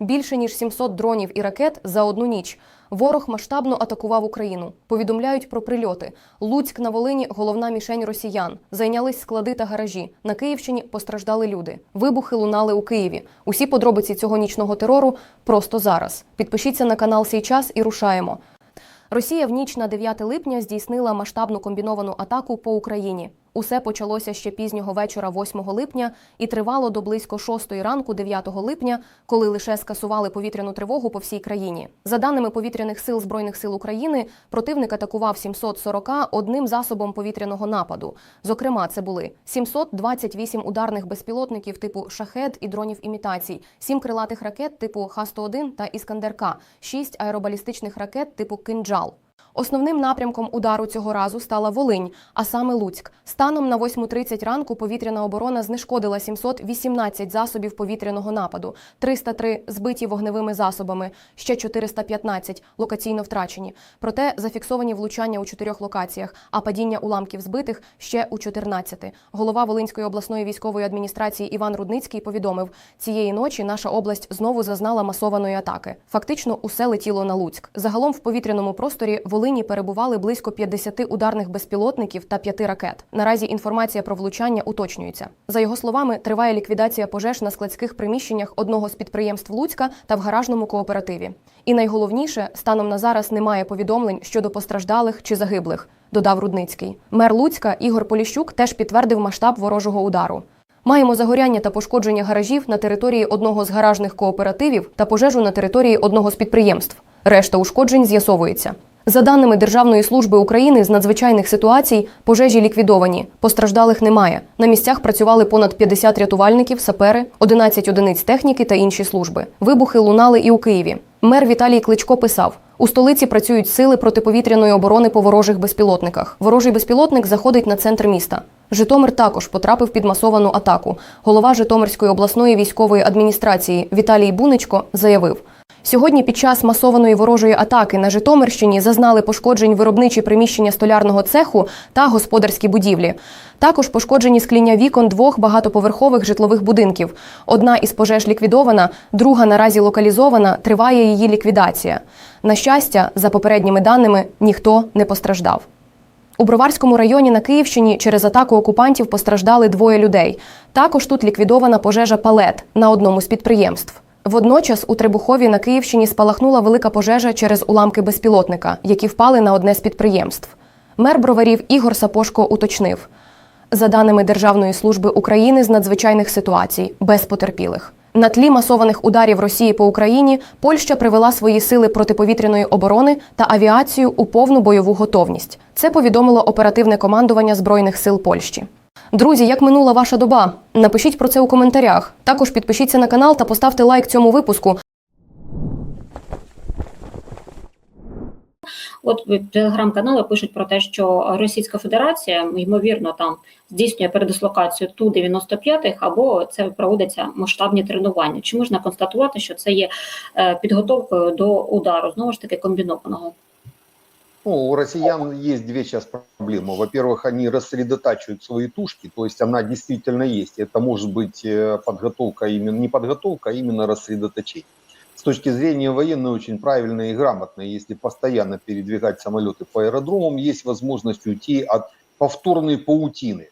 Більше ніж 700 дронів і ракет за одну ніч. Ворог масштабно атакував Україну. Повідомляють про прильоти. Луцьк на Волині головна мішень росіян. Зайнялись склади та гаражі. На Київщині постраждали люди. Вибухи лунали у Києві. Усі подробиці цього нічного терору просто зараз. Підпишіться на канал «Сій час» і рушаємо. Росія в ніч на 9 липня здійснила масштабну комбіновану атаку по Україні. Усе почалося ще пізнього вечора 8 липня і тривало до близько 6 ранку 9 липня, коли лише скасували повітряну тривогу по всій країні. За даними повітряних сил збройних сил України, противник атакував 740 одним засобом повітряного нападу. Зокрема, це були 728 ударних безпілотників типу шахед і дронів імітацій, 7 крилатих ракет типу Х-101 та Іскандер-К, 6 аеробалістичних ракет типу Кинджал. Основним напрямком удару цього разу стала Волинь, а саме Луцьк. Станом на 8.30 ранку повітряна оборона знешкодила 718 засобів повітряного нападу, 303 збиті вогневими засобами, ще 415 локаційно втрачені. Проте зафіксовані влучання у чотирьох локаціях, а падіння уламків збитих ще у 14. Голова Волинської обласної військової адміністрації Іван Рудницький повідомив, цієї ночі наша область знову зазнала масованої атаки. Фактично, усе летіло на Луцьк. Загалом в повітряному просторі Волині перебували близько 50 ударних безпілотників та 5 ракет. Наразі інформація про влучання уточнюється. За його словами, триває ліквідація пожеж на складських приміщеннях одного з підприємств Луцька та в гаражному кооперативі. І найголовніше, станом на зараз немає повідомлень щодо постраждалих чи загиблих, додав Рудницький. Мер Луцька Ігор Поліщук теж підтвердив масштаб ворожого удару. Маємо загоряння та пошкодження гаражів на території одного з гаражних кооперативів та пожежу на території одного з підприємств. Решта ушкоджень з'ясовується. За даними Державної служби України з надзвичайних ситуацій, пожежі ліквідовані, постраждалих немає. На місцях працювали понад 50 рятувальників, сапери, 11 одиниць техніки та інші служби. Вибухи лунали і у Києві. Мер Віталій Кличко писав: у столиці працюють сили протиповітряної оборони по ворожих безпілотниках. Ворожий безпілотник заходить на центр міста. Житомир також потрапив під масовану атаку. Голова Житомирської обласної військової адміністрації Віталій Буничко заявив. Сьогодні під час масованої ворожої атаки на Житомирщині зазнали пошкоджень виробничі приміщення столярного цеху та господарські будівлі. Також пошкоджені скління вікон двох багатоповерхових житлових будинків. Одна із пожеж ліквідована, друга наразі локалізована, триває її ліквідація. На щастя, за попередніми даними, ніхто не постраждав. У Броварському районі на Київщині через атаку окупантів постраждали двоє людей. Також тут ліквідована пожежа палет на одному з підприємств. Водночас у Требухові на Київщині спалахнула велика пожежа через уламки безпілотника, які впали на одне з підприємств. Мер броварів Ігор Сапошко уточнив: за даними Державної служби України з надзвичайних ситуацій, без потерпілих. На тлі масованих ударів Росії по Україні Польща привела свої сили протиповітряної оборони та авіацію у повну бойову готовність. Це повідомило оперативне командування Збройних сил Польщі. Друзі, як минула ваша доба? Напишіть про це у коментарях. Також підпишіться на канал та поставте лайк цьому випуску. От телеграм-канали пишуть про те, що Російська Федерація ймовірно там здійснює передислокацію ту 95-х або це проводяться масштабні тренування. Чи можна констатувати, що це є е, підготовкою до удару знову ж таки комбінованого? Ну, у россиян есть две сейчас проблемы. Во-первых, они рассредотачивают свои тушки, то есть она действительно есть. Это может быть э, подготовка, именно не подготовка, а именно рассредоточение. С точки зрения военной очень правильно и грамотно, если постоянно передвигать самолеты по аэродромам, есть возможность уйти от повторной паутины.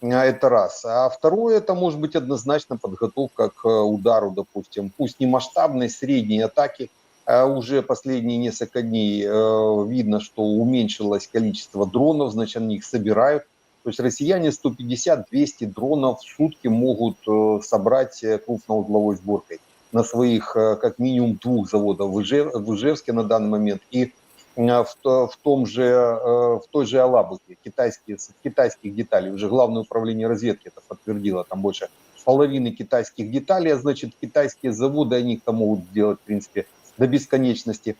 А, Это раз. А второе, это может быть однозначно подготовка к э, удару, допустим, пусть не масштабной, средней атаки, а уже последние несколько дней э, видно, что уменьшилось количество дронов, значит, они их собирают. То есть россияне 150-200 дронов в сутки могут э, собрать э, крупноузловой сборкой на своих как минимум двух заводах в, Ижев, в Ижевске на данный момент и в, в том же в той же Алабуге. Китайские китайских деталей. Уже главное управление разведки это подтвердило. Там больше половины китайских деталей а значит китайские заводы они там могут сделать в принципе до бесконечности.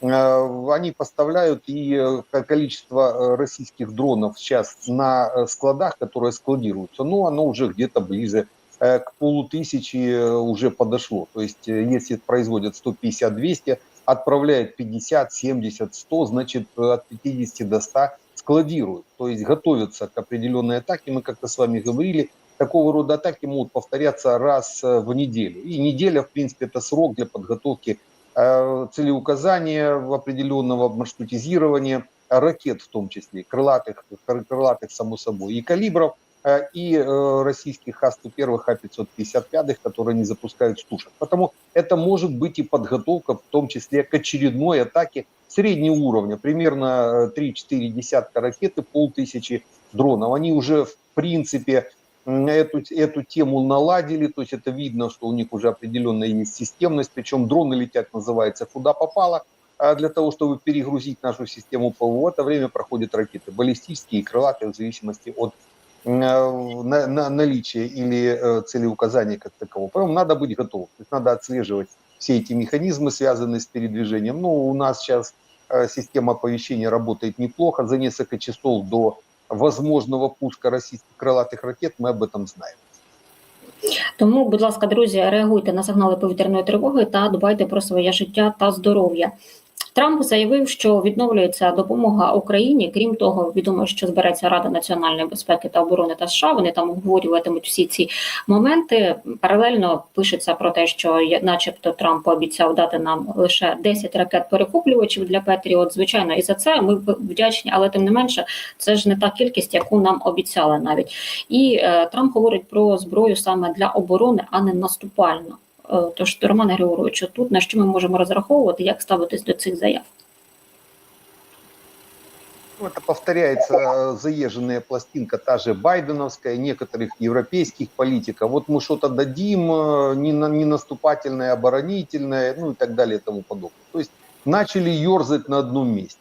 Э, Они поставляют и э, ко- количество э, российских дронов сейчас на складах, которые складируются, ну, оно уже где-то ближе к полутысячи уже подошло. То есть, если производят 150-200, отправляют 50, 70, 100, значит, от 50 до 100 складируют. То есть, готовятся к определенной атаке. Мы как-то с вами говорили, такого рода атаки могут повторяться раз в неделю. И неделя, в принципе, это срок для подготовки целеуказания, определенного маршрутизирования ракет в том числе, крылатых, кры- крылатых само собой, и калибров, э, и э, российских Х-101, Х-555, которые они запускают с тушек. Потому это может быть и подготовка, в том числе к очередной атаке среднего уровня, примерно э, 3-4 десятка ракет и полтысячи дронов. Они уже, в принципе, эту, эту тему наладили, то есть это видно, что у них уже определенная есть системность, причем дроны летят, называется, куда попало, а для того, чтобы перегрузить нашу систему ПВО, это время проходят ракеты, баллистические и крылатые, в зависимости от э, на, на- наличия или э, целеуказания как такового. Поэтому надо быть готовым, то есть надо отслеживать все эти механизмы, связанные с передвижением. Ну, у нас сейчас э, система оповещения работает неплохо. За несколько часов до возможного пуска российских крылатых ракет мы об этом знаем. Тому, будь ласка, друзі, реагуйте на сигнали повітряної тривоги та дбайте про своє життя та здоров'я. Трамп заявив, що відновлюється допомога Україні. Крім того, відомо, що збереться Рада національної безпеки та оборони та США. Вони там обговорюватимуть всі ці моменти. Паралельно пишеться про те, що начебто Трамп пообіцяв дати нам лише 10 ракет перехоплювачів для Петріот. Звичайно, і за це ми вдячні, але тим не менше, це ж не та кількість, яку нам обіцяли навіть. І е, Трамп говорить про зброю саме для оборони, а не наступальну. Тож, Романе Григоровичу, тут на що ми можемо розраховувати, як ставитись до цих заяв? Ну, это повторяется э, заезженная пластинка, та же байденовская, некоторых европейских политиков. Вот мы что-то дадим, э, не, не наступательное, оборонительное, ну и так далее и тому подобное. То есть начали ерзать на одном месте.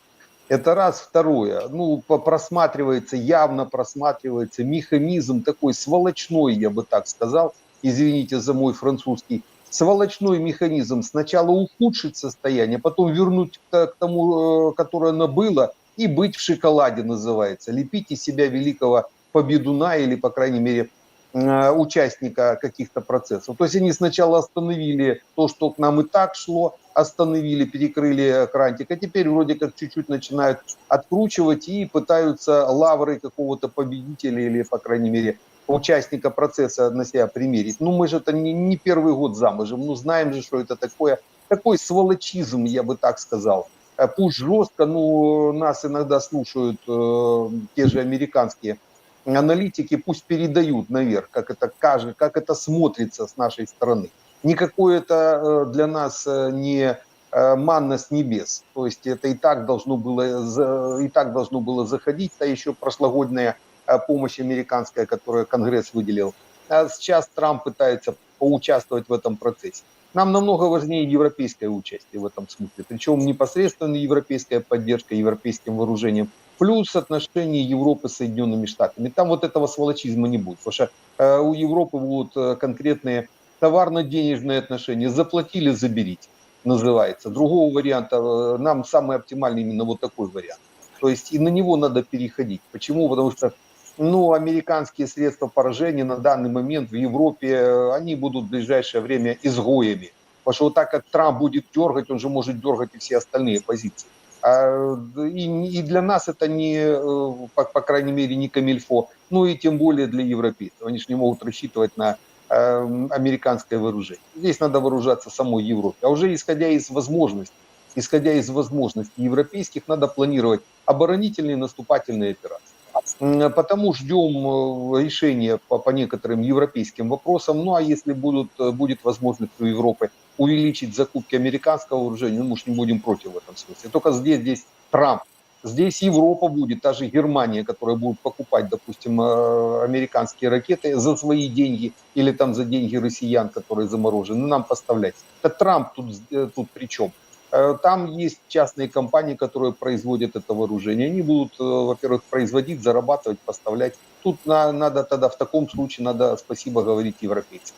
Это раз. Второе. Ну, просматривается, явно просматривается механизм такой сволочной, я бы так сказал, извините за мой французский, сволочной механизм сначала ухудшить состояние, потом вернуть к к тому, э, которое оно было, и быть в шоколаде называется. Лепить из себя великого победуна или, по крайней мере, э, участника каких-то процессов. То есть они сначала остановили то, что к нам и так шло, остановили, перекрыли крантик, а теперь вроде как чуть-чуть начинают откручивать и пытаются лавры какого-то победителя или, по крайней мере, участника процесса на себя примерить. Ну, мы же это не, не первый год замужем, ну, знаем же, что это такое. Такой сволочизм, я бы так сказал. Э, Пусть жестко, но нас иногда слушают э, те же американские аналитики, пусть передают наверх, как это кажется, как это смотрится с нашей стороны. Никакое это э, для нас э, не манна с небес. То есть это и так должно было, и так должно было заходить, та еще прошлогодняя помощь американская, которую Конгресс выделил. А сейчас Трамп пытается поучаствовать в этом процессе. Нам намного важнее европейское участие в этом смысле, причем непосредственно европейская поддержка европейским вооружением, плюс отношения Европы с Соединенными Штатами. Там вот этого сволочизма не будет, потому что э, у Европы будут э, конкретные товарно-денежные отношения. Заплатили, заберите, называется. Другого варианта, э, нам самый оптимальный именно вот такой вариант. То есть и на него надо переходить. Почему? Потому что ну, американские средства поражения на данный момент в Европе, э, они будут в ближайшее время изгоями. Потому что вот так как Трамп будет дергать, он же может дергать и все остальные позиции. А, И, для нас это не, э, по, крайней мере, не камильфо, ну и тем более для европейцев. Они же не могут рассчитывать на э, американское вооружение. Здесь надо вооружаться самой Европе. А уже исходя из возможностей, исходя из возможностей европейских, надо планировать оборонительные наступательные операции. Потому ждем э, решения по, по некоторым европейским вопросам. Ну а если будут, э, будет возможность у Европы увеличить закупки американского вооружения, ну, мы же не будем против в этом смысле. Только здесь, здесь Трамп. Здесь Европа будет, та же Германия, которая будет покупать, допустим, э, американские ракеты за свои деньги или там за деньги россиян, которые заморожены, нам поставлять. Это Трамп тут, тут при чем? Э, Там есть частные компании, которые производят это вооружение. Они будут, э, во-первых, производить, зарабатывать, поставлять. Тут на- надо тогда, в таком случае, надо спасибо говорить европейцам.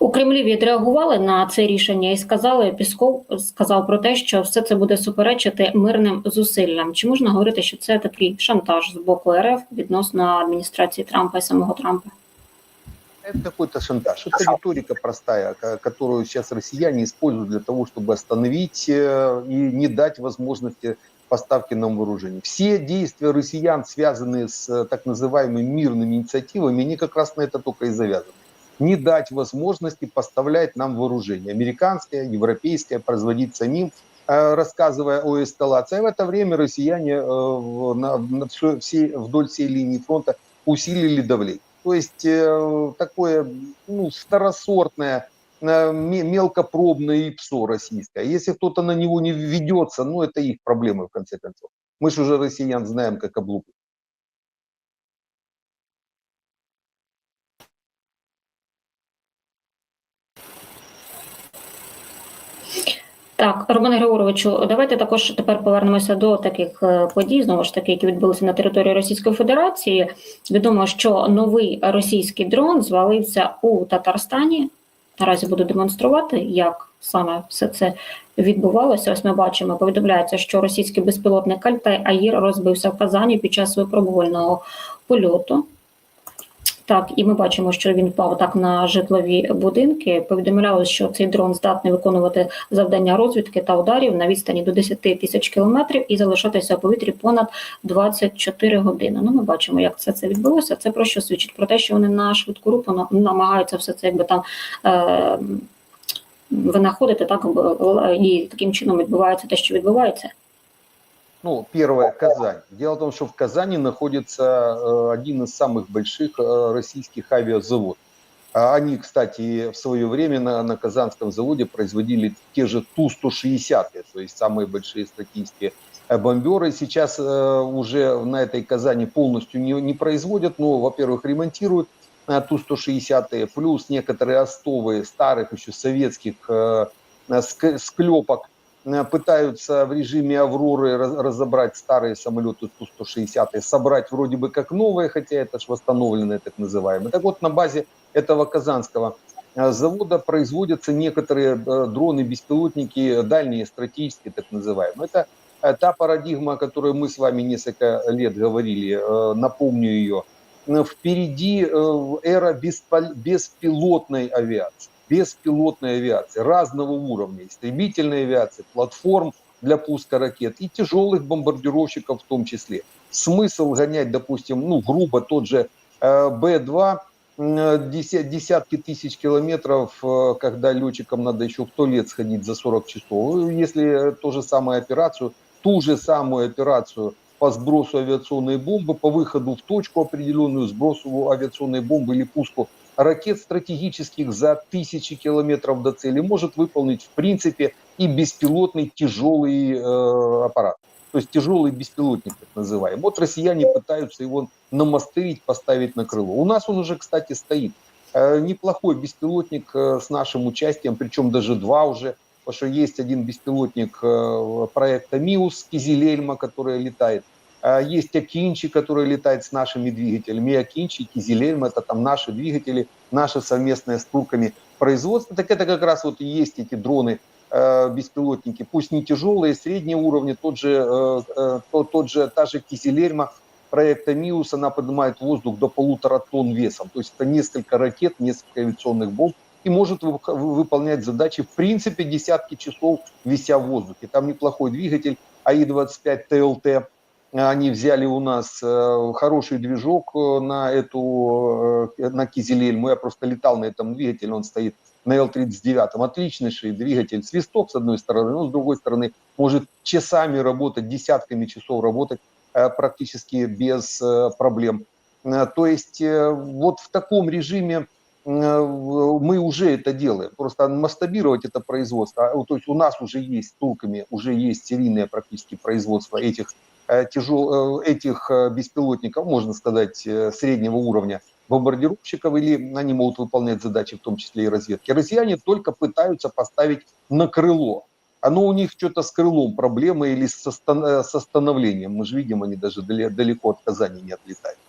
У Кремлі відреагували на це рішення і сказали, Пісков сказав про те, що все це буде суперечити мирним зусиллям. Чи можна говорити, що це такий шантаж з боку РФ відносно адміністрації Трампа і самого Трампа? Это какой-то шантаж. Это риторика простая, ко- которую сейчас россияне используют для того, чтобы остановить э, и не дать возможности поставки нам вооружений. Все действия россиян, связанные с э, так называемыми мирными инициативами, они как раз на это только и завязаны. Не дать возможности поставлять нам вооружение. Американское, европейское, производить самим, э, рассказывая о эскалации. А в это время россияне вдоль всей линии фронта усилили давление. То есть э, такое ну, второсортное, э, ме- мелкопробное ИПСО российское. Если кто-то на него не ведется, ну это их проблемы в конце концов. Мы же уже россиян знаем как облупы. Так, Романе Григоровичу, давайте також тепер повернемося до таких е, подій, знову ж таки, які відбулися на території Російської Федерації. Відомо, що новий російський дрон звалився у Татарстані. Наразі буду демонструвати, як саме все це відбувалося. Ось ми бачимо, повідомляється, що російський безпілотник Альтай Аїр розбився в Казані під час випробувального польоту. Так, і ми бачимо, що він впав так на житлові будинки. Повідомлялося, що цей дрон здатний виконувати завдання розвідки та ударів на відстані до 10 тисяч кілометрів і залишатися у повітрі понад 24 години. Ну, ми бачимо, як це, це відбулося. Це про що свідчить? Про те, що вони на швидку руку намагаються все це якби там. Е- Винаходити так і таким чином відбувається те, що відбувається. Ну, первое, Казань. Дело в том, что в Казани находится э, один из самых больших э, российских авиазаводов. А Они, кстати, в свое время на, на Казанском заводе производили те же Ту-160, то есть самые большие стратегические э, бомберы. Сейчас уже на этой Казани полностью не, не производят, но, во-первых, ремонтируют э, Ту-160, плюс некоторые остовы старых еще советских ск- склепок пытаются в режиме Авроры раз- разобрать старые самолеты Ту-160, собрать вроде бы как новые, хотя это ж восстановленные так называемые. Так вот, на базе этого казанского э, завода производятся некоторые э, дроны-беспилотники дальние, стратегические так называемые. Это э, та парадигма, о которой мы с вами несколько лет говорили, э, напомню ее. Э, Впереди э, эра беспилотной авиации беспилотной авиации разного уровня, истребительной авиации, платформ для пуска ракет и тяжелых бомбардировщиков в том числе. Смысл гонять, допустим, ну, грубо тот же э, Б-2, м, деся- десятки тысяч километров, э, когда летчикам надо еще в туалет сходить за 40 часов. Если ту же самую операцию, ту же самую операцию по сбросу авиационной бомбы, по выходу в точку определенную, сбросу авиационной бомбы или пуску ракет стратегических за тысячи километров до цели может выполнить в принципе и беспилотный тяжелый э, аппарат. То есть тяжелый беспилотник, так называемый. Вот россияне пытаются его намастырить, поставить на крыло. У нас он уже, кстати, стоит. Э, неплохой беспилотник э, с нашим участием, причем даже два уже, потому что есть один беспилотник э, проекта МИУС Кизилельма, который летает. А Есть Акинчи, который летает с нашими двигателями. И Акинчи, и Кизилельм, это там наши двигатели, наши совместные с турками производство. Так это как раз вот и есть эти дроны, э, беспилотники, пусть не тяжелые, среднего уровня, тот же, э, э, тот, тот же, та же Кизилельма проекта МИУС, она поднимает воздух до полутора тонн весом. То есть это несколько ракет, несколько авиационных бомб и может вы- вы- выполнять задачи, в принципе, десятки часов вися в воздухе. Там неплохой двигатель АИ-25 ТЛТ, они взяли у нас э, хороший движок э, на эту, э, на Кизелельму. Я просто летал на этом двигателе, он стоит на Л-39. Отличнейший двигатель. Свисток с одной стороны, но с другой стороны может часами работать, десятками часов работать практически без проблем. То есть вот в таком режиме мы уже это делаем. Просто масштабировать это производство. А, То есть у нас уже есть с турками, уже есть серийное практически производство этих э, тяжел, э, этих э, беспилотников, можно сказать, э, среднего уровня бомбардировщиков, или они могут выполнять задачи, в том числе и разведки. Россияне только пытаются поставить на крыло. Оно у них что-то с крылом проблемы или со, стан- э, со становлением. Мы же видим, они даже далеко от Казани не отлетают.